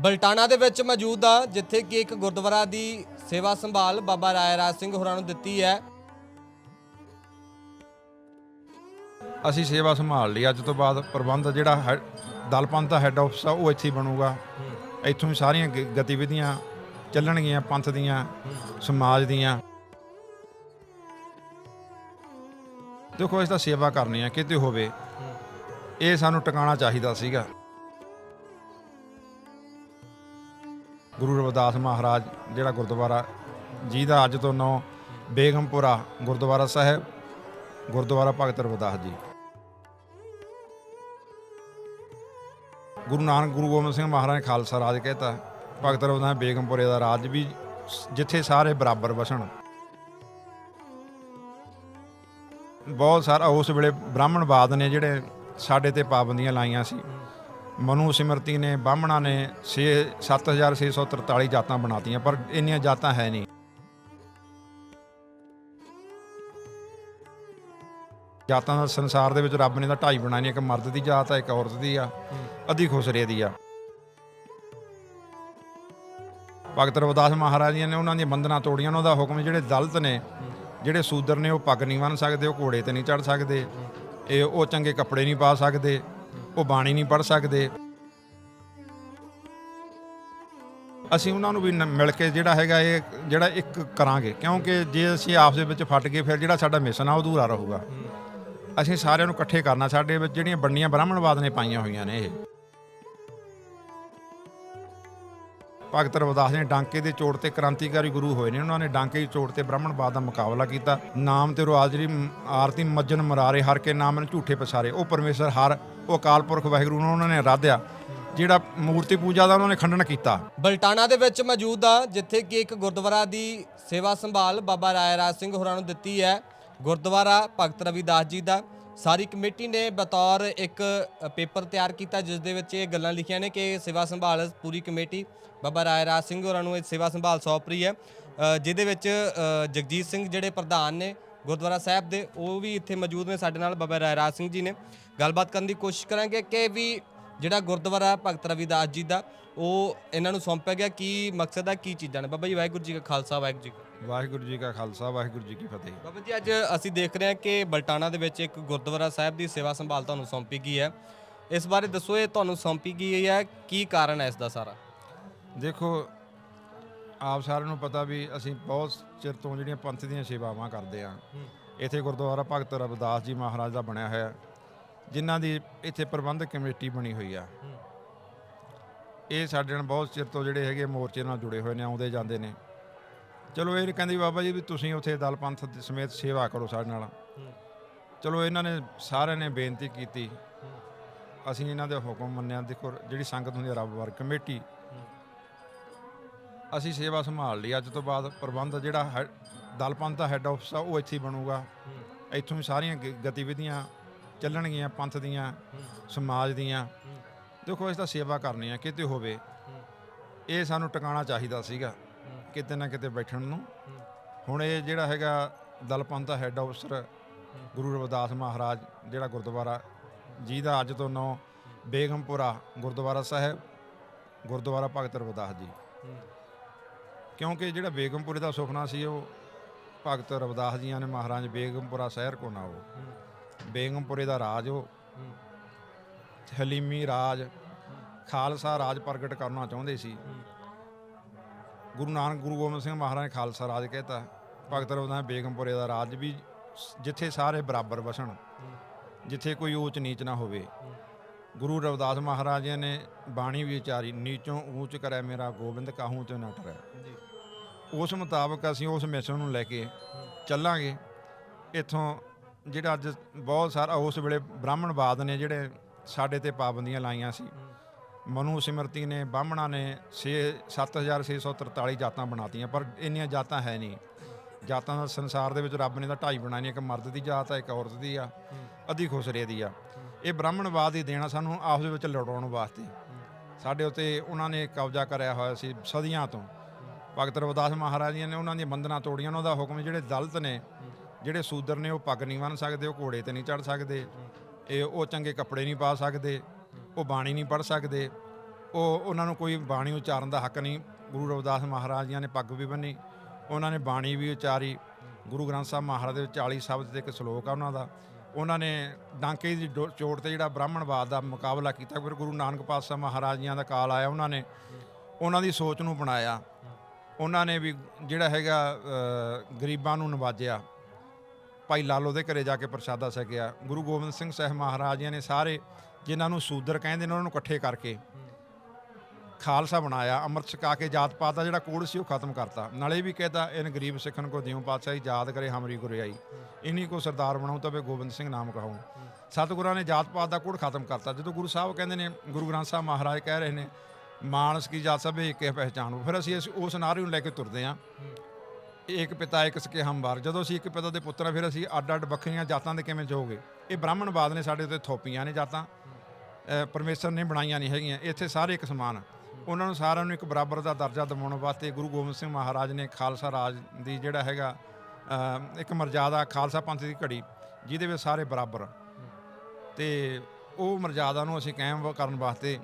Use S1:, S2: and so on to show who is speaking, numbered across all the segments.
S1: ਬਲਟਾਣਾ ਦੇ ਵਿੱਚ ਮੌਜੂਦ ਆ, ਜਿੱਥੇ ਕਿ ਇੱਕ ਗੁਰਦੁਆਰਾ ਦੀ ਸੇਵਾ ਸੰਭਾਲ ਬਾਬਾ ਰਾਏ ਰਾਜ ਸਿੰਘ ਹੋਰਾਂ ਨੂੰ ਦਿੱਤੀ ਹੈ।
S2: ਅਸੀਂ ਸੇਵਾ ਸੰਭਾਲ ਲਈ ਅੱਜ ਤੋਂ ਬਾਅਦ ਪ੍ਰਬੰਧ ਜਿਹੜਾ ਹੈ- ਦਲ ਪੰਥ ਦਾ ਹੈੱਡ ਆਫਿਸ ਆ, ਉਹ ਇੱਥੇ ਹੀ ਬਣੂਗਾ। ਇੱਥੋਂ ਹੀ ਸਾਰੀਆਂ ਗ- ਗਤੀਵਿਧੀਆਂ ਚੱਲਣਗੀਆਂ, ਪੰਥ ਦੀਆਂ, ਸਮਾਜ ਦੀਆਂ। ਦੇਖੋ ਇਸ ਤਾਂ ਸੇਵਾ ਕਰਨੀ ਆ, ਕਿਤੇ ਹੋਵੇ। ਇਹ ਸਾਨੂੰ ਟਿਕਾਣਾ ਚਾਹੀਦਾ ਸੀਗਾ। ਗੁਰੂ ਰਵਿਦਾਸ ਮਹਾਰਾਜ, ਜਿਹੜਾ ਗੁਰਦੁਆਰਾ ਜੀ ਦਾ ਅੱਜ ਤੋਂ ਨੌ ਬੇਗਮਪੁਰਾ ਗੁਰਦੁਆਰਾ ਸਾਹਿਬ, ਗੁਰਦੁਆਰਾ ਭਗਤ ਰਵਿਦਾਸ ਜੀ। ਗੁਰੂ ਨਾਨਕ, ਗੁਰੂ ਗੋਬਿੰਦ ਸਿੰਘ ਮਹਾਰਾਜ ਨੇ ਖਾਲਸਾ ਰਾਜ ਕਹਿਤਾ, ਭਗਤ ਰਵਿਦਾਸ ਬੇਗਮਪੁਰੇ ਦਾ ਰਾਜ ਵੀ ਜਿੱਥੇ ਸਾਰੇ ਬਰਾਬਰ ਵਸਣ। ਬਹੁਤ ਸਾਰਾ ਉਸ ਵੇਲੇ ਬ੍ਰਾਹਮਣਵਾਦ ਨੇ ਜਿਹੜੇ ਸਾਡੇ ਤੇ ਪਾਬੰਦੀਆਂ ਲਾਈਆਂ ਸੀ। ਮਨੂ ਸਿਮਰਤੀ ਨੇ, ਬਾਹਮਣਾ ਨੇ 6 7643 ਜਾਤਾਂ ਬਣਾਤੀਆਂ ਪਰ ਇੰਨੀਆਂ ਜਾਤਾਂ ਹੈ ਨਹੀਂ। ਜਾਤਾਂ ਦਾ ਸੰਸਾਰ ਦੇ ਵਿੱਚ ਰੱਬ ਨੇ ਤਾਂ ਢਾਈ ਬਣਾਈਆਂ, ਇੱਕ ਮਰਦ ਦੀ ਜਾਤ ਆ, ਇੱਕ ਔਰਤ ਦੀ ਆ, ਅੱਧੀ ਖੁਸਰੇ ਦੀ ਆ। ਭਗਤ ਰਵਿਦਾਸ ਮਹਾਰਾਜ ਜੀ ਨੇ ਉਹਨਾਂ ਦੀਆਂ ਬੰਦਨਾ ਤੋੜੀਆਂ, ਉਹਨਾਂ ਦਾ ਹੁਕਮ ਜਿਹੜੇ ਦਲਤ ਨੇ, ਜਿਹੜੇ ਸੂਦਰ ਨੇ ਉਹ ਪੱਗ ਨਹੀਂ ਬੰਨ ਸਕਦੇ, ਉਹ ਘੋੜੇ ਤੇ ਨਹੀਂ ਚੜ ਸਕਦੇ, ਇਹ ਉਹ ਚੰਗੇ ਕੱਪੜੇ ਨਹੀਂ ਪਾ ਸਕਦੇ ਉਹ ਬਾਣੀ ਨਹੀਂ ਪੜ ਸਕਦੇ। ਅਸੀਂ ਉਹਨਾਂ ਨੂੰ ਵੀ ਮਿਲ ਕੇ ਜਿਹੜਾ ਹੈਗਾ ਇਹ ਜਿਹੜਾ ਇੱਕ ਕਰਾਂਗੇ। ਕਿਉਂਕਿ ਜੇ ਅਸੀਂ ਆਪਸ ਦੇ ਵਿੱਚ ਫਟ ਗਏ ਫਿਰ ਜਿਹੜਾ ਸਾਡਾ ਮਿਸ਼ਨ ਆ ਉਹ ਅਧੂਰਾ ਰਹੂਗਾ। ਅਸੀਂ ਸਾਰਿਆਂ ਨੂੰ ਇਕੱਠੇ ਕਰਨਾ ਸਾਡੇ ਵਿੱਚ ਜਿਹੜੀਆਂ ਬੰਡੀਆਂ ਬ੍ਰਾਹਮਣਵਾਦ ਨੇ ਪਾਈਆਂ ਹੋਈਆਂ ਨੇ ਇਹ। ਭਗਤ ਰਵਿਦਾਸ ਨੇ ਡਾਂਕੇ ਦੇ ਚੋੜ ਤੇ ਕ੍ਰਾਂਤੀਕਾਰੀ ਗੁਰੂ ਹੋਏ ਨੇ। ਉਹਨਾਂ ਨੇ ਡਾਂਕੇ ਦੀ ਚੋੜ ਤੇ ਬ੍ਰਾਹਮਣਵਾਦ ਦਾ ਮੁਕਾਬਲਾ ਕੀਤਾ। ਨਾਮ ਤੇ ਰਵਾਜ ਜਿਹੜੀ ਆਰਤੀ ਮੱਜਨ ਮਰਾਰੇ ਹਰ ਕੇ ਨਾਮ ਨੇ ਝੂਠੇ ਪਸਾਰੇ। ਉਹ ਪਰਮੇਸ਼ਰ ਹਰ, ਉਹ ਅਕਾਲ ਪੁਰਖ ਵਾਹਿਗੁਰੂ ਨੂੰ ਉਹਨਾਂ ਨੇ ਆਰਾਧਿਆ ਜਿਹੜਾ ਮੂਰਤੀ ਪੂਜਾ ਦਾ ਉਹਨਾਂ ਨੇ ਖੰਡਨ ਕੀਤਾ।
S1: ਬਲਟਾਣਾ ਦੇ ਵਿੱਚ ਮੌਜੂਦ ਆ, ਜਿੱਥੇ ਕਿ ਇੱਕ ਗੁਰਦੁਆਰਾ ਦੀ ਸੇਵਾ ਸੰਭਾਲ ਬਾਬਾ ਰਾਏ ਰਾਜ ਸਿੰਘ ਹੋਰਾਂ ਨੂੰ ਦਿੱਤੀ ਹੈ। ਗੁਰਦੁਆਰਾ ਭਗਤ ਰਵਿਦਾਸ ਜੀ ਦਾ। ਸਾਰੀ ਕਮੇਟੀ ਨੇ ਬਤੌਰ ਇੱਕ ਪੇਪਰ ਤਿਆਰ ਕੀਤਾ, ਜਿਸ ਦੇ ਵਿੱਚ ਇਹ ਗੱਲਾਂ ਲਿਖੀਆਂ ਨੇ ਕਿ ਸੇਵਾ ਸੰਭਾਲ ਪੂਰੀ ਕਮੇਟੀ, ਬਾਬਾ ਰਾਏ ਰਾਜ ਸਿੰਘ ਹੋਰਾਂ ਨੂੰ ਇਹ ਸੇਵਾ ਸੰਭਾਲ ਸੌਂਪ ਰਹੀ ਹੈ। ਜਿਹਦੇ ਵਿੱਚ ਜਗਜੀਤ ਸਿੰਘ ਜਿਹੜੇ ਪ੍ਰਧਾਨ ਨੇ ਗੁਰਦੁਆਰਾ ਸਾਹਿਬ ਦੇ, ਉਹ ਵੀ ਇੱਥੇ ਮੌਜੂਦ ਨੇ ਸਾਡੇ ਨਾਲ, ਬਾਬਾ ਰਾਏ ਰਾਜ ਸਿੰਘ ਜੀ ਨੇ। ਗੱਲਬਾਤ ਕਰਨ ਦੀ ਕੋਸ਼ਿਸ਼ ਕਰਾਂਗੇ ਕਿ ਵੀ ਜਿਹੜਾ ਗੁਰਦੁਆਰਾ ਭਗਤ ਰਵਿਦਾਸ ਜੀ ਦਾ, ਉਹ ਇਹਨਾਂ ਨੂੰ ਸੌਂਪਿਆ ਗਿਆ, ਕੀ ਮਕਸਦ ਹੈ ਕੀ ਚੀਜ਼ਾਂ ਨੇ? ਬਾਬਾ ਜੀ, ਵਾਹਿਗੁਰੂ ਜੀ ਕਾ ਖਾਲਸਾ, ਵਾਹਿਗੁਰੂ ਜੀ
S2: ਵਾਹਿਗੁਰੂ ਜੀ ਕਾ ਖਾਲਸਾ ਵਾਹਿਗੁਰੂ ਜੀ ਕੀ ਫਤਿਹ।
S1: ਬਾਬਾ ਜੀ ਅੱਜ ਅਸੀਂ ਦੇਖ ਰਹੇ ਹਾਂ ਕਿ ਬਲਟਾਣਾ ਦੇ ਵਿੱਚ ਇੱਕ ਗੁਰਦੁਆਰਾ ਸਾਹਿਬ ਦੀ ਸੇਵਾ ਸੰਭਾਲ ਤੁਹਾਨੂੰ ਸੌਂਪੀ ਗਈ ਹੈ। ਇਸ ਬਾਰੇ ਦੱਸੋ ਇਹ ਤੁਹਾਨੂੰ ਸੌਂਪੀ ਗਈ ਹੈ ਕੀ ਕਾਰਨ ਹੈ ਇਸ ਦਾ ਸਾਰਾ?
S2: ਦੇਖੋ ਆਪ ਸਾਰਿਆਂ ਨੂੰ ਪਤਾ ਵੀ ਅਸੀਂ ਬਹੁਤ ਚਿਰ ਤੋਂ ਜਿਹੜੀਆਂ ਪੰਥ ਦੀਆਂ ਸੇਵਾਵਾਂ ਕਰਦੇ ਆ ਇੱਥੇ ਗੁਰਦੁਆਰਾ ਭਗਤ ਰਵਿਦਾਸ ਜੀ ਮਹਾਰਾਜ ਦਾ ਬਣਿਆ ਹੋਇਆ ਜਿਨ੍ਹਾਂ ਦੀ ਇੱਥੇ ਪ੍ਰਬੰਧਕ ਕਮੇਟੀ ਬਣੀ ਹੋਈ ਆ। ਇਹ ਸਾਡੇ ਨਾਲ ਬਹੁਤ ਚਿਰ ਤੋਂ ਜਿਹੜੇ ਹੈਗੇ ਮੋਰਚੇ ਨਾਲ ਜੁੜੇ ਹੋਏ ਨੇ ਆਉਂਦੇ ਜਾਂਦੇ ਨੇ। ਚਲੋ ਇਹ ਕਹਿੰਦੀ ਬਾਬਾ ਜੀ ਵੀ ਤੁਸੀਂ ਉੱਥੇ ਦਲ ਪੰਥ ਦੇ ਸਮੇਤ ਸੇਵਾ ਕਰੋ ਸਾਡੇ ਨਾਲ। ਚਲੋ ਇਹਨਾਂ ਨੇ ਸਾਰਿਆਂ ਨੇ ਬੇਨਤੀ ਕੀਤੀ। ਅਸੀਂ ਇਹਨਾਂ ਦੇ ਹੁਕਮ ਮੰਨਿਆ। ਦੇਖੋ ਜਿਹੜੀ ਸੰਗਤ ਹੁੰਦੀ ਆ ਰੱਬ ਵਰ ਕਮੇਟੀ। ਅਸੀਂ ਸੇਵਾ ਸੰਭਾਲ ਲਈ। ਅੱਜ ਤੋਂ ਬਾਅਦ ਪ੍ਰਬੰਧ ਜਿਹੜਾ ਹੈ- ਦਲ ਪੰਥ ਦਾ ਹੈੱਡ ਆਫਿਸ ਆ ਉਹ ਇੱਥੇ ਹੀ ਬਣੂਗਾ। ਇੱਥੋਂ ਹੀ ਸਾਰੀਆਂ ਗਤੀਵਿਧੀਆਂ ਚੱਲਣਗੀਆਂ ਪੰਥ ਦੀਆਂ ਸਮਾਜ ਦੀਆਂ। ਦੇਖੋ ਇਸ ਤਾਂ ਸੇਵਾ ਕਰਨੀ ਆ ਕਿਤੇ ਹੋਵੇ। ਇਹ ਸਾਨੂੰ ਟਿਕਾਣਾ ਚਾਹੀਦਾ ਸੀਗਾ। ਕਿਤੇ ਨਾ ਕਿਤੇ ਬੈਠਣ ਨੂੰ। ਹੁਣ ਇਹ ਜਿਹੜਾ ਹੈਗਾ ਦਲ ਪੰਥ ਦਾ ਹੈੱਡ ਆਫਿਸਰ ਗੁਰੂ ਰਵਿਦਾਸ ਮਹਾਰਾਜ ਜਿਹੜਾ ਗੁਰਦੁਆਰਾ ਜਿਹਦਾ ਅੱਜ ਤੋਂ ਨੌ ਬੇਗਮਪੁਰਾ ਗੁਰਦੁਆਰਾ ਸਾਹਿਬ ਗੁਰਦੁਆਰਾ ਭਗਤ ਰਵਿਦਾਸ ਜੀ। ਕਿਉਂਕਿ ਜਿਹੜਾ ਬੇਗਮਪੁਰੇ ਦਾ ਸੁਪਨਾ ਸੀ ਉਹ ਭਗਤ ਰਵਿਦਾਸ ਜੀਆਂ ਨੇ ਮਹਾਰਾਜ ਬੇਗਮਪੁਰਾ ਸ਼ਹਿਰ ਕੋ ਨਾ ਉਹ ਬੇਗਮਪੁਰੇ ਦਾ ਰਾਜ ਉਹ। ਹਲੀਮੀ ਰਾਜ ਖਾਲਸਾ ਰਾਜ ਪ੍ਰਗਟ ਕਰਨਾ ਚਾਹੁੰਦੇ ਸੀ। ਗੁਰੂ ਨਾਨਕ ਗੁਰੂ ਗੋਬਿੰਦ ਸਿੰਘ ਮਹਾਰਾਜ ਨੇ ਖਾਲਸਾ ਰਾਜ ਕਹਿਤਾ ਭਗਤ ਰਵਿਦਾਸ ਬੇਗਮਪੁਰੇ ਦਾ ਰਾਜ ਵੀ ਜਿੱਥੇ ਸਾਰੇ ਬਰਾਬਰ ਵਸਣ ਜਿੱਥੇ ਕੋਈ ਊਚ ਨੀਚ ਨਾ ਹੋਵੇ। ਗੁਰੂ ਰਵਿਦਾਸ ਮਹਾਰਾਜ ਜੀ ਨੇ ਬਾਣੀ ਵੀ ਉਚਾਰੀ ਨੀਚੋਂ ਊਚ ਕਰੇ ਮੇਰਾ ਗੋਬਿੰਦ ਕਾਹੂ ਤੇ ਨਾ ਟਰੈ। ਉਸ ਮੁਤਾਬਕ ਅਸੀਂ ਉਸ ਮਿਸ਼ਨ ਨੂੰ ਲੈ ਕੇ ਚੱਲਾਂਗੇ। ਇੱਥੋਂ ਜਿਹੜਾ ਅੱਜ ਬਹੁਤ ਸਾਰਾ ਉਸ ਵੇਲੇ ਬ੍ਰਾਹਮਣਵਾਦ ਨੇ ਜਿਹੜੇ ਸਾਡੇ ਤੇ ਪਾਬੰਦੀਆਂ ਲਾਈਆਂ ਸੀ। ਮਨੂ ਸਿਮਰਤੀ ਨੇ, ਬਾਹਮਣਾ ਨੇ 6 7643 ਜਾਤਾਂ ਬਣਾਤੀਆਂ ਪਰ ਇੰਨੀਆਂ ਜਾਤਾਂ ਹੈ ਨਹੀਂ। ਜਾਤਾਂ ਦਾ ਸੰਸਾਰ ਦੇ ਵਿੱਚ ਰੱਬ ਨੇ ਤਾਂ ਢਾਈ ਬਣਾਈਆਂ, ਇੱਕ ਮਰਦ ਦੀ ਜਾਤ ਆ, ਇੱਕ ਔਰਤ ਦੀ ਆ, ਅੱਧੀ ਖੁਸਰੇ ਦੀ ਆ। ਇਹ ਬ੍ਰਾਹਮਣਵਾਦ ਹੀ ਦੇਣਾ ਸਾਨੂੰ ਆਪਸ ਦੇ ਵਿੱਚ ਲੜਾਉਣ ਵਾਸਤੇ। ਸਾਡੇ ਉੱਤੇ ਉਹਨਾਂ ਨੇ ਕਬਜ਼ਾ ਕਰਿਆ ਹੋਇਆ ਸੀ ਸਦੀਆਂ ਤੋਂ। ਭਗਤ ਰਵਿਦਾਸ ਮਹਾਰਾਜ ਜੀ ਨੇ ਉਹਨਾਂ ਦੀਆਂ ਬੰਦਨਾ ਤੋੜੀਆਂ, ਉਹਨਾਂ ਦਾ ਹੁਕਮ ਜਿਹੜੇ ਦਲਤ ਨੇ, ਜਿਹੜੇ ਸੂਦਰ ਨੇ ਉਹ ਪੱਗ ਨਹੀਂ ਬੰਨ ਸਕਦੇ, ਉਹ ਘੋੜੇ ਤੇ ਨਹੀਂ ਚੜ ਸਕਦੇ, ਇਹ ਉਹ ਚੰਗੇ ਕੱਪੜੇ ਨਹੀਂ ਪਾ ਸਕਦੇ ਉਹ ਬਾਣੀ ਨਹੀਂ ਪੜ ਸਕਦੇ। ਉਹ ਉਹਨਾਂ ਨੂੰ ਕੋਈ ਬਾਣੀ ਉਚਾਰਨ ਦਾ ਹੱਕ ਨਹੀਂ। ਗੁਰੂ ਰਵਿਦਾਸ ਮਹਾਰਾਜ ਜੀਆਂ ਨੇ ਪੱਗ ਵੀ ਬੰਨੀ। ਉਹਨਾਂ ਨੇ ਬਾਣੀ ਵੀ ਉਚਾਰੀ। ਗੁਰੂ ਗ੍ਰੰਥ ਸਾਹਿਬ ਮਹਾਰਾਜ ਦੇ 40 ਸ਼ਬਦ ਤੇ ਇੱਕ ਸ਼ਲੋਕ ਆ ਉਹਨਾਂ ਦਾ। ਉਹਨਾਂ ਨੇ ਡਾਂਕੇ ਦੀ ਡੋ- ਚੋਟ ਤੇ ਜਿਹੜਾ ਬ੍ਰਾਹਮਣਵਾਦ ਦਾ ਮੁਕਾਬਲਾ ਕੀਤਾ। ਫਿਰ ਗੁਰੂ ਨਾਨਕ ਪਾਤਸ਼ਾਹ ਮਹਾਰਾਜ ਜੀਆਂ ਦਾ ਕਾਲ ਆਇਆ ਉਹਨਾਂ ਨੇ। ਉਹਨਾਂ ਦੀ ਸੋਚ ਨੂੰ ਬਣਾਇਆ। ਉਹਨਾਂ ਨੇ ਵੀ ਜਿਹੜਾ ਹੈਗਾ ਗਰੀਬਾਂ ਨੂੰ ਨਵਾਜਿਆ। ਭਾਈ ਲਾਲੋ ਦੇ ਘਰੇ ਜਾ ਕੇ ਪ੍ਰਸ਼ਾਦਾ ਛਕਿਆ। ਗੁਰੂ ਗੋਬਿੰਦ ਸਿੰਘ ਸਾਹਿਬ ਮਹਾਰਾਜ ਜੀ ਨੇ ਸਾਰੇ ਜਿਨ੍ਹਾਂ ਨੂੰ ਸੂਦਰ ਕਹਿੰਦੇ ਨੇ, ਉਹਨਾਂ ਨੂੰ ਇਕੱਠੇ ਕਰਕੇ ਖਾਲਸਾ ਬਣਾਇਆ। ਅੰਮ੍ਰਿਤ ਛਕਾ ਕੇ ਜਾਤ ਪਾਤ ਦਾ ਜਿਹੜਾ ਕੋਡ ਸੀ, ਉਹ ਖਤਮ ਕਰਤਾ। ਨਾਲੇ ਵੀ ਕਹਿੰਦਾ ਇਨ ਗਰੀਬ ਸਿੱਖਣ ਕੋ ਦਿਉ ਪਾਤਸ਼ਾਹੀ ਯਾਦ ਕਰੇ, ਹਮਰੀ ਗੁਰਿਆਈ ਇਨੀ ਕੋ ਸਰਦਾਰ ਬਣਾਉ ਤਵੇ ਗੋਬਿੰਦ ਸਿੰਘ ਨਾਮ ਕਹਾਉ। ਸਤਿਗੁਰਾਂ ਨੇ ਜਾਤ ਪਾਤ ਦਾ ਕੋਡ ਖਤਮ ਕਰਤਾ। ਜਦੋਂ ਗੁਰੂ ਸਾਹਿਬ ਕਹਿੰਦੇ ਨੇ, ਗੁਰੂ ਗ੍ਰੰਥ ਸਾਹਿਬ ਮਹਾਰਾਜ ਕਹਿ ਰਹੇ ਨੇ, ਮਾਨਸ ਕੀ ਜਾਤ ਸਭੇ ਇੱਕ ਹੈ ਪਹਿਚਾਨੋ। ਫਿਰ ਅਸੀਂ ਇਸ- ਉਸ ਨਾਰੇ ਨੂੰ ਲੈ ਕੇ ਤੁਰਦੇ ਹਾਂ ਇੱਕ ਪਿਤਾ, ਇੱਕ ਸਕੇ ਹਮਬਾਰ ਜਦੋਂ ਅਸੀਂ ਇੱਕ ਪਿਤਾ ਦੇ ਪੁੱਤਰ ਆ, ਫਿਰ ਅਸੀਂ ਅੱਡ ਅੱਡ ਵੱਖਰੀਆਂ ਜਾਤਾਂ ਦੇ ਕਿਵੇਂ ਜਾਓਗੇ ਇਹ ਬ੍ਰਾਹਮਣਵਾਦ ਨੇ ਸਾਡੇ ਉੱਤੇ ਥੋਪੀਆਂ ਨੇ ਜਾਤਾਂ। ਪਰਮੇਸ਼ਰ ਨੇ ਬਣਾਈਆਂ ਨਹੀਂ ਹੈਗੀਆਂ। ਇੱਥੇ ਸਾਰੇ ਇੱਕ ਸਮਾਨ ਆ। ਉਹਨਾਂ ਨੂੰ ਸਾਰਿਆਂ ਨੂੰ ਇੱਕ ਬਰਾਬਰ ਦਾ ਦਰਜਾ ਦਿਵਾਉਣ ਵਾਸਤੇ ਗੁਰੂ ਗੋਬਿੰਦ ਸਿੰਘ ਮਹਾਰਾਜ ਨੇ ਖਾਲਸਾ ਰਾਜ ਦੀ ਜਿਹੜਾ ਹੈਗਾ ਇੱਕ ਮਰਜ਼ਾਦਾ ਖਾਲਸਾ ਪੰਥ ਦੀ ਘੜੀ ਜਿਹਦੇ ਵਿੱਚ ਸਾਰੇ ਬਰਾਬਰ ਤੇ ਉਹ ਮਰਜ਼ਾਦਾ ਨੂੰ ਅਸੀਂ ਕਾਇਮ ਕਰਨ ਵਾਸਤੇ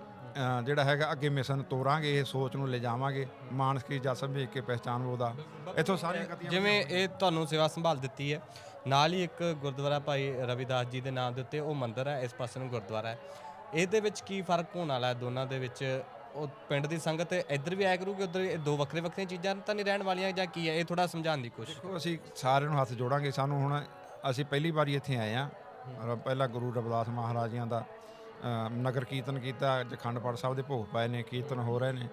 S2: ਜਿਹੜਾ ਹੈਗਾ ਅੱਗੇ ਮਿਸ਼ਨ ਤੋਰਾਂਗੇ ਇਹ ਸੋਚ ਨੂੰ ਲਿਜਾਵਾਂਗੇ ਮਾਨਸ ਕੀ ਜਸ ਵੇਖ ਕੇ ਪਹਿਚਾਨ ਉਹਦਾ। ਇੱਥੋਂ ਸਾਰੀਆਂ ਗਤੀਆਂ
S1: ਜਿਵੇਂ ਇਹ ਤੁਹਾਨੂੰ ਸੇਵਾ ਸੰਭਾਲ ਦਿੱਤੀ ਹੈ ਨਾਲ ਹੀ ਇੱਕ ਗੁਰਦੁਆਰਾ ਭਾਈ ਰਵਿਦਾਸ ਜੀ ਦੇ ਨਾਮ ਦੇ ਉੱਤੇ ਉਹ ਮੰਦਿਰ ਹੈ ਇਸ ਪਾਸੇ ਨੂੰ ਗੁਰਦੁਆਰਾ ਹੈ। ਇਹਦੇ ਵਿੱਚ ਕੀ ਫ਼ਰਕ ਹੋਣ ਵਾਲਾ ਹੈ ਦੋਨਾਂ ਦੇ ਵਿੱਚ? ਉਹ ਪਿੰਡ ਦੀ ਸੰਗਤ ਇੱਧਰ ਵੀ ਆਇਆ ਕਰੂਗੀ ਉੱਧਰ ਇਹ ਦੋ ਵੱਖਰੇ ਵੱਖਰੀਆਂ ਚੀਜ਼ਾਂ ਤਾਂ ਨਹੀਂ ਰਹਿਣ ਵਾਲੀਆਂ ਜਾਂ ਕੀ ਹੈ? ਇਹ ਥੋੜਾ ਸਮਝਾਉਣ ਦੀ ਕੋਸ਼ਿਸ਼
S2: ਦੇਖੋ ਅਸੀਂ ਸਾਰਿਆਂ ਨੂੰ ਹੱਥ ਜੋੜਾਂਗੇ। ਸਾਨੂੰ ਹੁਣ ਅਸੀਂ ਪਹਿਲੀ ਵਾਰੀ ਇੱਥੇ ਆਏ ਆ ਪਹਿਲਾਂ ਗੁਰੂ ਰਵਿਦਾਸ ਮਹਾਰਾਜ ਜੀਆਂ ਦਾ ਅ, ਨਗਰ ਕੀਰਤਨ ਕੀਤਾ ਜਖੰਡ ਪਾਠ ਸਾਹਿਬ ਦੇ ਭੋਗ ਪਾਏ ਨੇ ਕੀਰਤਨ ਹੋ ਰਹੇ ਨੇ।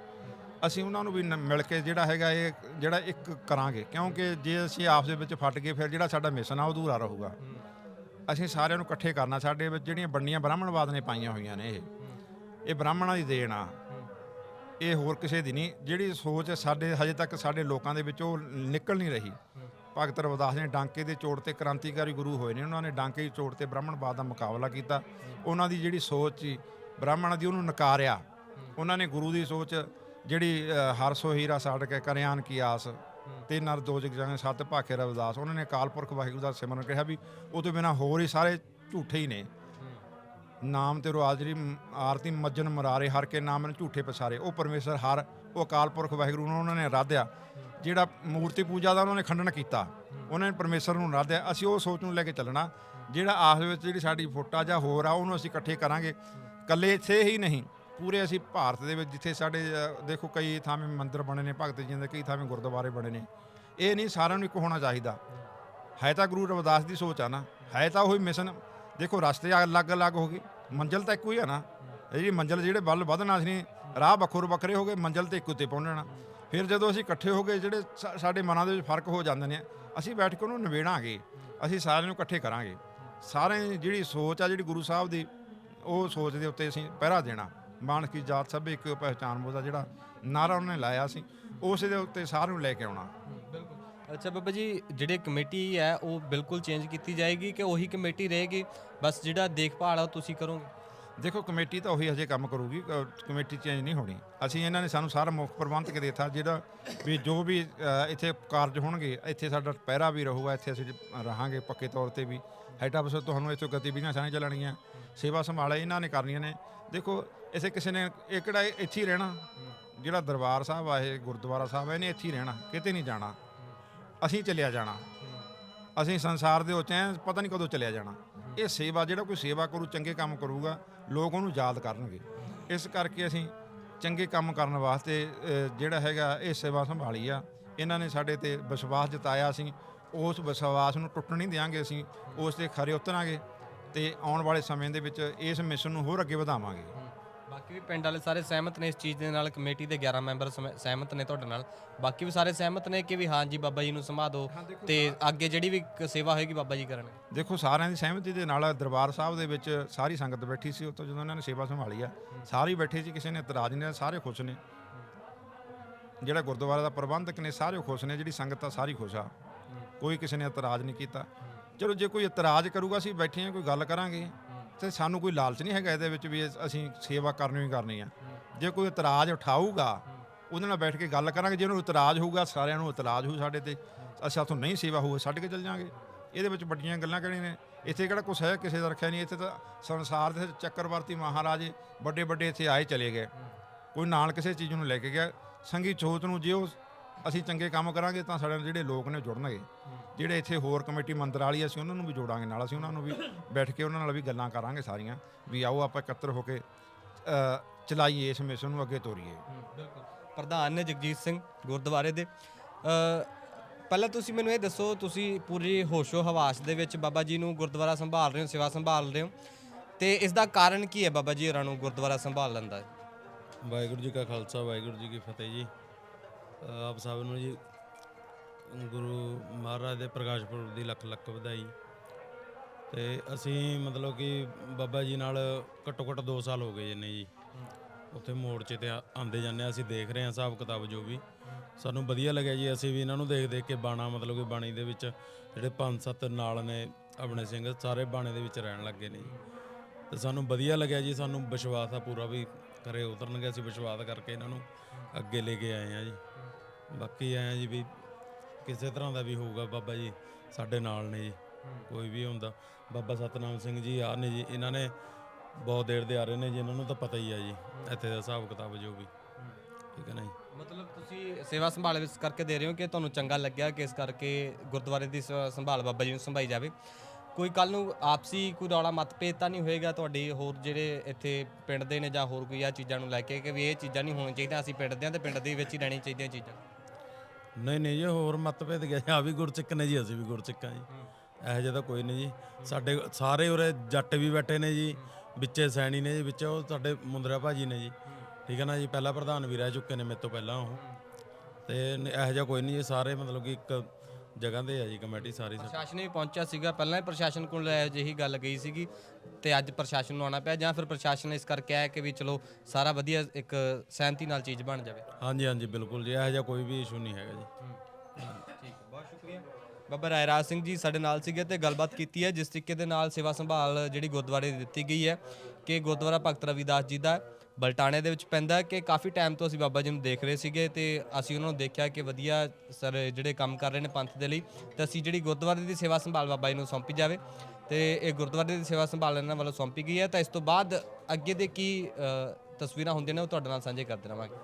S2: ਅਸੀਂ ਉਹਨਾਂ ਨੂੰ ਵੀ ਨ- ਮਿਲ ਕੇ ਜਿਹੜਾ ਹੈਗਾ ਇਹ ਜਿਹੜਾ ਇੱਕ ਕਰਾਂਗੇ। ਕਿਉਂਕਿ ਜੇ ਅਸੀਂ ਆਪਸ ਦੇ ਵਿੱਚ ਫਟ ਗਏ ਫਿਰ ਜਿਹੜਾ ਸਾਡਾ ਮਿਸ਼ਨ ਆ ਉਹ ਅਧੂਰਾ ਰਹੂਗਾ। ਅਸੀਂ ਸਾਰਿਆਂ ਨੂੰ ਇਕੱਠੇ ਕਰਨਾ, ਸਾਡੇ ਵਿੱਚ ਜਿਹੜੀਆਂ ਬੰਨੀਆਂ ਬ੍ਰਾਹਮਣਵਾਦ ਨੇ ਪਾਈਆਂ ਹੋਈਆਂ ਨੇ ਇਹ। ਇਹ ਬ੍ਰਾਹਮਣਾਂ ਦੀ ਦੇਣ ਆ। ਇਹ ਹੋਰ ਕਿਸੇ ਦੀ ਨਹੀਂ। ਜਿਹੜੀ ਸੋਚ ਸਾਡੇ, ਹਜੇ ਤੱਕ ਸਾਡੇ ਲੋਕਾਂ ਦੇ ਵਿੱਚ ਉਹ ਨਿਕਲ ਨਹੀਂ ਰਹੀ। ਭਗਤ ਰਵਿਦਾਸ ਨੇ ਡਾਂਕੇ ਦੇ ਚੋਟ ਤੇ ਕ੍ਰਾਂਤੀਕਾਰੀ ਗੁਰੂ ਹੋਏ ਨੇ। ਉਹਨਾਂ ਨੇ ਡਾਂਕੇ ਦੀ ਚੋਟ ਤੇ ਬ੍ਰਾਹਮਣਵਾਦ ਦਾ ਮੁਕਾਬਲਾ ਕੀਤਾ। ਉਹਨਾਂ ਦੀ ਜਿਹੜੀ ਸੋਚ ਸੀ, ਬ੍ਰਾਹਮਣਾਂ ਦੀ ਉਹਨੂੰ ਨਕਾਰਿਆ। ਉਹਨਾਂ ਨੇ ਗੁਰੂ ਦੀ ਸੋਚ, ਜਿਹੜੀ ਹਰਸੋ ਹੀਰਾ ਸਾੜ ਕੇ ਕਰਿਆਨ ਕੀ ਆਸ ਤੇ ਨਰ ਦੋ ਜਗ ਸੱਤ ਭਾਖੇ ਰਵਿਦਾਸ ਉਹਨਾਂ ਨੇ ਅਕਾਲ ਪੁਰਖ ਵਾਹਿਗੁਰੂ ਦਾ ਸਿਮਰਨ ਕਿਹਾ ਵੀ ਉਹ ਤੋਂ ਬਿਨਾ ਹੋਰ ਹੀ ਸਾਰੇ ਝੂਠੇ ਹੀ ਨੇ। ਨਾਮ ਤੇ ਰਵਾਜਰੀ ਆਰਤੀ ਮੱਜਨ ਮਰਾਰੇ ਹਰ ਕੇ ਨਾਮ ਨੇ ਝੂਠੇ ਪਸਾਰੇ। ਉਹ ਪਰਮੇਸ਼ਰ ਹਰ ਉਹ ਅਕਾਲ ਪੁਰਖ ਵਾਹਿਗੁਰੂ ਨੂੰ ਉਹਨਾਂ ਨੇ ਆਰਾਧਿਆ ਜਿਹੜਾ ਮੂਰਤੀ ਪੂਜਾ ਦਾ ਉਹਨਾਂ ਨੇ ਖੰਡਨ ਕੀਤਾ ਉਹਨਾਂ ਨੇ ਪਰਮੇਸ਼ਰ ਨੂੰ ਆਰਾਧਿਆ ਅਸੀਂ ਉਹ ਸੋਚ ਨੂੰ ਲੈ ਕੇ ਚੱਲਣਾ। ਜਿਹੜਾ ਆਸ ਵਿੱਚ ਜਿਹੜੀ ਸਾਡੀ ਫੋਟਾ ਜਾਂ ਹੋਰ ਆ ਉਹਨੂੰ ਅਸੀਂ ਇਕੱਠੇ ਕਰਾਂਗੇ। ਇਕੱਲੇ ਇੱਥੇ ਹੀ ਨਹੀਂ। ਪੂਰੇ ਅਸੀਂ ਭਾਰਤ ਦੇ ਵਿੱਚ ਜਿੱਥੇ ਸਾਡੇ ਅ, ਦੇਖੋ ਕਈ ਥਾਵੇਂ ਮੰਦਿਰ ਬਣੇ ਨੇ ਭਗਤ ਜੀ ਦੇ ਕਈ ਥਾਵੇਂ ਗੁਰਦੁਆਰੇ ਬਣੇ ਨੇ। ਇਹ ਨਹੀਂ ਸਾਰਿਆਂ ਨੂੰ ਇੱਕ ਹੋਣਾ ਚਾਹੀਦਾ। ਹੈ ਤਾਂ ਗੁਰੂ ਰਵਿਦਾਸ ਦੀ ਸੋਚ ਆ ਨਾ। ਹੈ ਤਾਂ ਉਹੀ ਮਿਸ਼ਨ। ਦੇਖੋ ਰਸਤੇ ਅਲੱਗ-ਅਲੱਗ ਹੋ ਗਏ। ਮੰਜ਼ਿਲ ਤਾਂ ਇੱਕੋ ਹੀ ਆ ਨਾ। ਇਹ ਜਿਹੜੀ ਮੰਜ਼ਿਲ ਜਿਹੜੇ ਵੱਲ ਵਧਣਾ ਸੀ ਰਾਹ ਵੱਖਰੇ ਵੱਖਰੇ ਹੋ ਗਏ ਮੰਜ਼ਿਲ ਤੇ ਇੱਕੋ ਤੇ ਪਹੁੰਚਣਾ। ਫਿਰ ਜਦੋਂ ਅਸੀਂ ਇਕੱਠੇ ਹੋ ਗਏ ਜਿਹੜੇ ਸਾ- ਸਾਡੇ ਮਨਾਂ ਦੇ ਵਿੱਚ ਫ਼ਰਕ ਹੋ ਜਾਂਦੇ ਨੇ ਅਸੀਂ ਬੈਠ ਕੇ ਉਹਨੂੰ ਨਿਬੇੜਾਂਗੇ। ਅਸੀਂ ਸਾਰਿਆਂ ਨੂੰ ਇਕੱਠੇ ਕਰਾਂਗੇ। ਸਾਰੇ ਜਿਹੜੀ ਸੋਚ ਆ ਜਿਹੜੀ ਗੁਰੂ ਸਾਹਿਬ ਦੀ ਉਹ ਸੋਚ ਦੇ ਉੱਤੇ ਅਸੀਂ ਪਹਿਰਾ ਦੇਣਾ। ਮਾਨਸ ਕੀ ਜਾਤ ਸਭ ਇੱਕ ਪਹਿਚਾਨ ਬੋਦਾ ਜਿਹੜਾ ਨਾਰਾ ਉਹਨੇ ਲਾਇਆ ਸੀ, ਉਸ ਦੇ ਉੱਤੇ ਸਾਰਿਆਂ ਨੂੰ ਲੈ ਕੇ ਆਉਣਾ।
S1: ਅੱਛਾ ਬਾਬਾ ਜੀ, ਜਿਹੜੇ ਕਮੇਟੀ ਹੈ, ਉਹ ਬਿਲਕੁਲ ਚੇਂਜ ਕੀਤੀ ਜਾਏਗੀ ਕਿ ਉਹੀ ਕਮੇਟੀ ਰਹੇਗੀ? ਬਸ ਜਿਹੜਾ ਦੇਖਭਾਲ ਆ ਉਹ ਤੁਸੀਂ ਕਰੋਗੇ?
S2: ਦੇਖੋ ਕਮੇਟੀ ਤਾਂ ਉਹੀ ਹਜੇ ਕੰਮ ਕਰੂਗੀ ਕ ਕਮੇਟੀ ਚੇਂਜ ਨਹੀਂ ਹੋਣੀ। ਅਸੀਂ ਇਹਨਾਂ ਨੇ ਸਾਨੂੰ ਸਾਰਾ ਮੁੱਖ ਪ੍ਰਬੰਧ ਕੇ ਦਿੱਤਾ ਜਿਹੜਾ ਵੀ ਜੋ ਵੀ ਅ, ਇੱਥੇ ਕਾਰਜ ਹੋਣਗੇ ਇੱਥੇ ਸਾਡਾ ਪਹਿਰਾ ਵੀ ਰਹੂਗਾ ਇੱਥੇ ਅਸੀਂ ਰਹਾਂਗੇ ਪੱਕੇ ਤੌਰ ਤੇ ਵੀ। ਹੈਡ ਆਫਿਸ ਤੁਹਾਨੂੰ ਇੱਥੋਂ ਗਤੀਵਿਧੀਆਂ ਸਾਰੀਆਂ ਚੱਲਣਗੀਆਂ ਸੇਵਾ ਸੰਭਾਲ ਇਹਨਾਂ ਨੇ ਕਰਨੀਆਂ ਨੇ। ਦੇਖੋ ਇਸੇ ਕਿਸੇ ਨੇ ਇਹ ਕਿਹੜਾ ਇੱਥੇ ਹੀ ਰਹਿਣਾ? ਜਿਹੜਾ ਦਰਬਾਰ ਸਾਹਿਬ ਆ ਇਹ ਗੁਰਦੁਆਰਾ ਸਾਹਿਬ ਆ ਇਹਨੇ ਇੱਥੇ ਹੀ ਰਹਿਣਾ ਕਿਤੇ ਨਹੀਂ ਜਾਣਾ। ਅਸੀਂ ਚੱਲਿਆ ਜਾਣਾ। ਅਸੀਂ ਸੰਸਾਰ ਦੇ ਵਿੱਚ ਐ ਪਤਾ ਨਹੀਂ ਕਦੋਂ ਚਲਿਆ ਜਾਣਾ। ਇਹ ਸੇਵਾ ਜਿਹੜਾ ਕੋਈ ਸੇਵਾ ਕਰੂ ਚੰਗੇ ਕੰਮ ਕਰੂਗਾ ਲੋਕ ਉਹਨੂੰ ਯਾਦ ਕਰਨਗੇ। ਇਸ ਕਰਕੇ ਅਸੀਂ ਚੰਗੇ ਕੰਮ ਕਰਨ ਵਾਸਤੇ ਅ, ਜਿਹੜਾ ਹੈਗਾ ਇਹ ਸੇਵਾ ਸੰਭਾਲੀ ਆ। ਇਹਨਾਂ ਨੇ ਸਾਡੇ ਤੇ ਵਿਸ਼ਵਾਸ ਜਤਾਇਆ ਅਸੀਂ ਉਸ ਵਿਸ਼ਵਾਸ ਨੂੰ ਟੁੱਟਣ ਨਹੀਂ ਦਿਆਂਗੇ ਅਸੀਂ ਉਸ ਤੇ ਖਰੇ ਉਤਰਾਂਗੇ ਤੇ ਆਉਣ ਵਾਲੇ ਸਮੇਂ ਦੇ ਵਿੱਚ ਇਸ ਮਿਸ਼ਨ ਨੂੰ ਹੋਰ ਅੱਗੇ ਵਧਾਵਾਂਗੇ।
S1: ਬਾਕੀ ਵੀ ਪਿੰਡ ਵਾਲੇ ਸਾਰੇ ਸਹਿਮਤ ਨੇ ਇਸ ਚੀਜ਼ ਦੇ ਨਾਲ ਕਮੇਟੀ ਦੇ 11 ਮੈਂਬਰ ਸਮੇ- ਸਹਿਮਤ ਨੇ ਤੁਹਾਡੇ ਨਾਲ। ਬਾਕੀ ਵੀ ਸਾਰੇ ਸਹਿਮਤ ਨੇ ਕਿ ਵੀ ਹਾਂ ਜੀ ਬਾਬਾ ਜੀ ਨੂੰ ਸਮਾ ਦਿਓ ਤੇ ਅੱਗੇ ਜਿਹੜੀ ਵੀ ਕ- ਸੇਵਾ ਹੋਏਗੀ ਬਾਬਾ ਜੀ ਕਰਨਗੇ।
S2: ਦੇਖੋ ਸਾਰਿਆਂ ਦੀ ਸਹਿਮਤੀ ਦੇ ਨਾਲ ਦਰਬਾਰ ਸਾਹਿਬ ਦੇ ਵਿੱਚ ਸਾਰੀ ਸੰਗਤ ਬੈਠੀ ਸੀ ਉੱਥੋਂ ਜਦੋਂ ਇਹਨਾਂ ਨੇ ਸੇਵਾ ਸੰਭਾਲੀ ਆ ਸਾਰੇ ਹੀ ਬੈਠੇ ਸੀ ਕਿਸੇ ਨੇ ਇਤਰਾਜ਼ ਨਹੀਂ ਸਾਰੇ ਖੁਸ਼ ਨੇ। ਜਿਹੜਾ ਗੁਰਦੁਆਰਾ ਦਾ ਪ੍ਰਬੰਧਕ ਨੇ ਸਾਰੇ ਖੁਸ਼ ਨੇ ਜਿਹੜੀ ਸੰਗਤ ਆ ਸਾਰੀ ਖੁਸ਼ ਆ। ਕੋਈ ਕਿਸੇ ਨੇ ਇਤਰਾਜ਼ ਨਹੀਂ ਕੀਤਾ। ਚਲੋ ਜੇ ਕੋਈ ਇਤਰਾਜ਼ ਕਰੂਗਾ ਅਸੀਂ ਬੈਠੇ ਹਾਂ ਕੋਈ ਗੱਲ ਕਰਾਂਗੇ। ਤੇ ਸਾਨੂੰ ਕੋਈ ਲਾਲਚ ਨਹੀਂ ਹੈਗਾ ਇਹਦੇ ਵਿੱਚ ਵੀ ਇਹ- ਅਸੀਂ ਸੇਵਾ ਕਰਨੀ ਹੀ ਕਰਨੀ ਆ। ਜੇ ਕੋਈ ਇਤਰਾਜ਼ ਉਠਾਊਗਾ, ਉਹਦੇ ਨਾਲ ਬੈਠ ਕੇ ਗੱਲ ਕਰਾਂਗੇ। ਜੇ ਉਹਨੂੰ ਇਤਰਾਜ਼ ਹੋਊਗਾ, ਸਾਰਿਆਂ ਨੂੰ ਇਤਰਾਜ਼ ਹੋਊ ਸਾਡੇ ਤੇ। ਅਸੀਂ ਤੋਂ ਨਹੀਂ ਸੇਵਾ ਹੋਊ ਛੱਡ ਕੇ ਚੱਲ ਜਾਾਂਗੇ। ਇਹਦੇ ਵਿੱਚ ਵੱਡੀਆਂ ਗੱਲਾਂ ਕਿਹੜੀਆਂ ਨੇ? ਇੱਥੇ ਕਿਹੜਾ ਕੁਛ ਹੈ? ਕਿਸੇ ਦਾ ਰੱਖਿਆ ਨਹੀਂ। ਇੱਥੇ ਤਾਂ ਸੰਸਾਰ ਦੇ ਚੱਕਰਵਰਤੀ ਮਹਾਰਾਜੇ ਵੱਡੇ ਵੱਡੇ ਇੱਥੇ ਆਏ ਚਲੇ ਗਏ। ਕੋਈ ਨਾਲ ਕਿਸੇ ਚੀਜ਼ ਨੂੰ ਲੈ ਕੇ ਗਿਆ। ਸੰਗੀ ਸੋਚ ਨੂੰ ਜੇ ਉਹ ਅਸੀਂ ਚੰਗੇ ਕੰਮ ਕਰਾਂਗੇ ਤਾਂ ਸਾਡੇ ਨਾਲ ਜਿਹੜੇ ਲੋਕ ਨੇ ਜੁੜਨਗੇ। ਜਿਹੜੇ ਇੱਥੇ ਹੋਰ ਕਮੇਟੀ ਮੰਦਰ ਵਾਲੀ ਅਸੀਂ ਉਹਨਾਂ ਨੂੰ ਵੀ ਜੋੜਾਂਗੇ ਨਾਲ। ਅਸੀਂ ਉਹਨਾਂ ਨੂੰ ਵੀ ਬੈਠ ਕੇ ਉਹਨਾਂ ਨਾਲ ਵੀ ਗੱਲਾਂ ਕਰਾਂਗੇ ਸਾਰੀਆਂ ਵੀ ਆਓ ਆਪਾਂ ਇਕੱਤਰ ਹੋ ਕੇ ਚਲਾਈਏ ਇਸ ਮਿਸ਼ਨ ਨੂੰ ਅੱਗੇ ਤੋਰੀਏ।
S1: ਬਿਲਕੁਲ। ਪ੍ਰਧਾਨ ਨੇ ਜਗਜੀਤ ਸਿੰਘ ਗੁਰਦੁਆਰੇ ਦੇ। ਪਹਿਲਾਂ ਤੁਸੀਂ ਮੈਨੂੰ ਇਹ ਦੱਸੋ ਤੁਸੀਂ ਪੂਰੀ ਹੋਸ਼ੋ ਹਵਾਸ ਦੇ ਵਿੱਚ ਬਾਬਾ ਜੀ ਨੂੰ ਗੁਰਦੁਆਰਾ ਸੰਭਾਲ ਰਹੇ ਹੋ ਸੇਵਾ ਸੰਭਾਲ ਰਹੇ ਹੋ ਤੇ ਇਸ ਦਾ ਕਾਰਨ ਕੀ ਹੈ ਬਾਬਾ ਜੀ ਹੋਰਾਂ ਨੂੰ ਗੁਰਦੁਆਰਾ ਸੰਭਾਲਣ ਦਾ?
S3: ਵਾਹਿਗੁਰੂ ਜੀ ਕਾ ਖਾਲਸਾ ਵਾਹਿਗੁਰੂ ਜੀ ਕੀ ਫਤਿਹ ਜੀ। ਆਪ ਸਭ ਨੂੰ ਜੀ, ਗੁਰੂ ਮਹਾਰਾਜ ਦੇ ਪ੍ਰਕਾਸ਼ ਪੁਰਬ ਦੀ ਲੱਖ ਲੱਖ ਵਧਾਈ। ਤੇ ਅਸੀਂ ਮਤਲਬ ਕਿ ਬਾਬਾ ਜੀ ਨਾਲ ਘੱਟੋ ਘੱਟ 2 ਸਾਲ ਹੋ ਗਏ ਨੇ ਜੀ। ਉੱਥੇ ਮੋਰਚੇ ਤੇ ਆ- ਆਉਂਦੇ ਜਾਂਦੇ ਹਾਂ, ਅਸੀਂ ਦੇਖ ਰਹੇ ਹਾਂ ਹਿਸਾਬ ਕਿਤਾਬ ਜੋ ਵੀ। ਸਾਨੂੰ ਵਧੀਆ ਲੱਗਿਆ ਜੀ, ਅਸੀਂ ਵੀ ਇਹਨਾਂ ਨੂੰ ਦੇਖ ਦੇਖ ਕੇ ਬਾਣਾ, ਮਤਲਬ ਕਿ ਬਾਣੀ ਦੇ ਵਿੱਚ ਜਿਹੜੇ ਪੰਜ ਸੱਤ ਨਾਲ ਨੇ ਆਪਣੇ ਸਿੰਘ, ਸਾਰੇ ਬਾਣੇ ਦੇ ਵਿੱਚ ਰਹਿਣ ਲੱਗੇ ਨੇ ਜੀ। ਤੇ ਸਾਨੂੰ ਵਧੀਆ ਲੱਗਿਆ ਜੀ, ਸਾਨੂੰ ਵਿਸ਼ਵਾਸ ਆ ਪੂਰਾ ਵੀ ਕਰੇ ਉਤਰਨਗੇ, ਅਸੀਂ ਵਿਸ਼ਵਾਸ ਕਰਕੇ ਇਹਨਾਂ ਨੂੰ ਅੱਗੇ ਲੈ ਕੇ ਆਏ ਆ ਜੀ। ਬਾਕੀ ਆਏ ਆ ਜੀ ਵੀ ਕਿਸੇ ਤਰ੍ਹਾਂ ਦਾ ਵੀ ਹੋਊਗਾ ਬਾਬਾ ਜੀ, ਸਾਡੇ ਨਾਲ ਨੇ ਜੀ, ਕੋਈ ਵੀ ਹੁੰਦਾ। ਬਾਬਾ ਸਤਨਾਮ ਸਿੰਘ ਜੀ ਆ ਨੇ ਜੀ, ਇਹਨਾਂ ਨੇ ਬਹੁਤ ਦੇਰ ਦੇ ਆ ਰਹੇ ਨੇ ਜੀ, ਇਹਨਾਂ ਨੂੰ ਤਾਂ ਪਤਾ ਹੀ ਆ ਜੀ, ਇੱਥੇ ਦਾ ਹਿਸਾਬ ਕਿਤਾਬ ਜੋ ਵੀ। ਠੀਕ ਹੈ ਨਾ ਜੀ?
S1: ਮਤਲਬ ਤੁਸੀਂ ਸੇਵਾ ਸੰਭਾਲ ਇਸ ਕਰਕੇ ਦੇ ਰਹੇ ਹੋ ਕਿ ਤੁਹਾਨੂੰ ਚੰਗਾ ਲੱਗਿਆ ਕਿ ਇਸ ਕਰਕੇ ਗੁਰਦੁਆਰੇ ਦੀ ਸ- ਸੰਭਾਲ ਬਾਬਾ ਜੀ ਨੂੰ ਸੰਭਾਈ ਜਾਵੇ? ਕੋਈ ਕੱਲ ਨੂੰ ਆਪਸੀ ਕੋਈ ਰੌਲਾ ਮਤਭੇਦ ਤਾਂ ਨਹੀਂ ਹੋਏਗਾ ਤੁਹਾਡੇ ਹੋਰ ਜਿਹੜੇ ਇੱਥੇ ਪਿੰਡ ਦੇ ਨੇ ਜਾਂ ਹੋਰ ਕੋਈ ਆ ਚੀਜ਼ਾਂ ਨੂੰ ਲੈ ਕੇ ਕਿ ਵੀ ਇਹ ਚੀਜ਼ਾਂ ਨਹੀਂ ਹੋਣੀਆਂ ਚਾਹੀਦੀਆਂ ਅਸੀਂ ਪਿੰਡ ਦੇ ਹਾਂ ਤੇ ਪਿੰਡ ਦੇ ਵਿੱਚ ਹੀ ਰਹਿਣੀ ਚਾਹੀਦੀਆਂ ਚੀਜ਼ਾਂ।
S3: ਨਹੀਂ ਨਹੀਂ ਜੀ ਹੋਰ ਮਤਭੇਦ ਗਿਆ ਆ ਵੀ ਗੁਰਸਿੱਖ ਨੇ ਜੀ ਅਸੀਂ ਵੀ ਗੁਰਸਿੱਖਾਂ ਜੀ। ਇਹੋ ਜਿਹਾ ਤਾਂ ਕੋਈ ਨਹੀਂ ਜੀ। ਸਾਡੇ ਸਾਰੇ ਉਰੇ ਜੱਟ ਵੀ ਬੈਠੇ ਨੇ ਜੀ ਵਿੱਚੇ ਸੈਣੀ ਨੇ ਜੀ ਵਿੱਚ ਉਹ ਸਾਡੇ ਮੁੰਦਰਾ ਭਾਜੀ ਨੇ ਜੀ। ਠੀਕ ਹੈ ਨਾ ਜੀ ਪਹਿਲਾ ਪ੍ਰਧਾਨ ਵੀ ਰਹਿ ਚੁੱਕੇ ਨੇ ਮੇਰੇ ਤੋਂ ਪਹਿਲਾਂ ਉਹ। ਤੇ ਇਹੋ ਜਿਹਾ ਕੋਈ ਨਹੀਂ ਜੀ ਸਾਰੇ ਮਤਲਬ ਕਿ ਇੱਕ ਜਗ੍ਹਾ ਤੇ ਆ ਜੀ ਕਮੇਟੀ ਸਾਰੀ ਸਾਡੀ।
S1: ਪ੍ਰਸ਼ਾਸਨ ਵੀ ਪਹੁੰਚਿਆ ਸੀਗਾ ਪਹਿਲਾਂ ਹੀ ਪ੍ਰਸ਼ਾਸਨ ਕੋਲ ਇਹੋ ਜਿਹੀ ਗੱਲ ਗਈ ਸੀਗੀ ਤੇ ਅੱਜ ਪ੍ਰਸ਼ਾਸਨ ਨੂੰ ਆਉਣਾ ਪਿਆ ਜਾਂ ਫਿਰ ਪ੍ਰਸ਼ਾਸਨ ਨੇ ਇਸ ਕਰਕੇ ਆਇਆ ਕਿ ਵੀ ਚਲੋ ਸਾਰਾ ਵਧੀਆ ਇੱਕ ਸਹਿਮਤੀ ਨਾਲ ਚੀਜ਼ ਬਣ ਜਾਵੇ।
S3: ਹਾਂਜੀ ਹਾਂਜੀ ਬਿਲਕੁਲ ਜੀ ਇਹੋ ਜਿਹਾ ਕੋਈ ਵੀ ਇਸ਼ੂ ਨਹੀਂ ਹੈਗਾ ਜੀ।
S1: ਠੀਕ ਹੈ ਬਹੁਤ ਸ਼ੁਕਰੀਆ। ਬਾਬਾ ਰਾਇਰਾਜ ਸਿੰਘ ਜੀ ਸਾਡੇ ਨਾਲ ਸੀਗੇ ਤੇ ਗੱਲਬਾਤ ਕੀਤੀ ਹੈ ਜਿਸ ਤਰੀਕੇ ਦੇ ਨਾਲ ਸੇਵਾ ਸੰਭਾਲ ਜਿਹੜੀ ਗੁਰਦੁਆਰੇ ਦੀ ਦਿੱਤੀ ਗਈ ਹੈ ਕਿ ਗੁਰਦੁਆਰਾ ਭਗਤ ਰਵਿਦਾਸ ਜੀ ਦਾ ਬਲਟਾਣੇ ਦੇ ਵਿੱਚ ਪੈਂਦਾ ਕਿ ਕਾਫੀ ਟਾਈਮ ਤੋਂ ਅਸੀਂ ਬਾਬਾ ਜੀ ਨੂੰ ਦੇਖ ਰਹੇ ਸੀਗੇ ਤੇ ਅਸੀਂ ਉਹਨਾਂ ਨੂੰ ਦੇਖਿਆ ਕਿ ਵਧੀਆ ਸਰ ਜਿਹੜੇ ਕੰਮ ਕਰ ਰਹੇ ਨੇ ਪੰਥ ਦੇ ਲਈ, ਤੇ ਅਸੀਂ ਜਿਹੜੀ ਗੁਰਦੁਆਰੇ ਦੀ ਸੇਵਾ ਸੰਭਾਲ ਬਾਬਾ ਜੀ ਨੂੰ ਸੌਂਪੀ ਜਾਵੇ। ਤੇ ਇਹ ਗੁਰਦੁਆਰੇ ਦੀ ਸੇਵਾ ਸੰਭਾਲ ਇਹਨਾਂ ਵੱਲੋਂ ਸੌਂਪੀ ਗਈ ਹੈ, ਤਾਂ ਇਸ ਤੋਂ ਬਾਅਦ ਅੱਗੇ ਦੇ ਕੀ ਤਸਵੀਰਾਂ ਹੁੰਦੀਆਂ ਨੇ ਉਹ ਤੁਹਾਡੇ ਨਾਲ ਸਾਂਝੇ ਕਰਦੇ ਰਵਾਂਗੇ।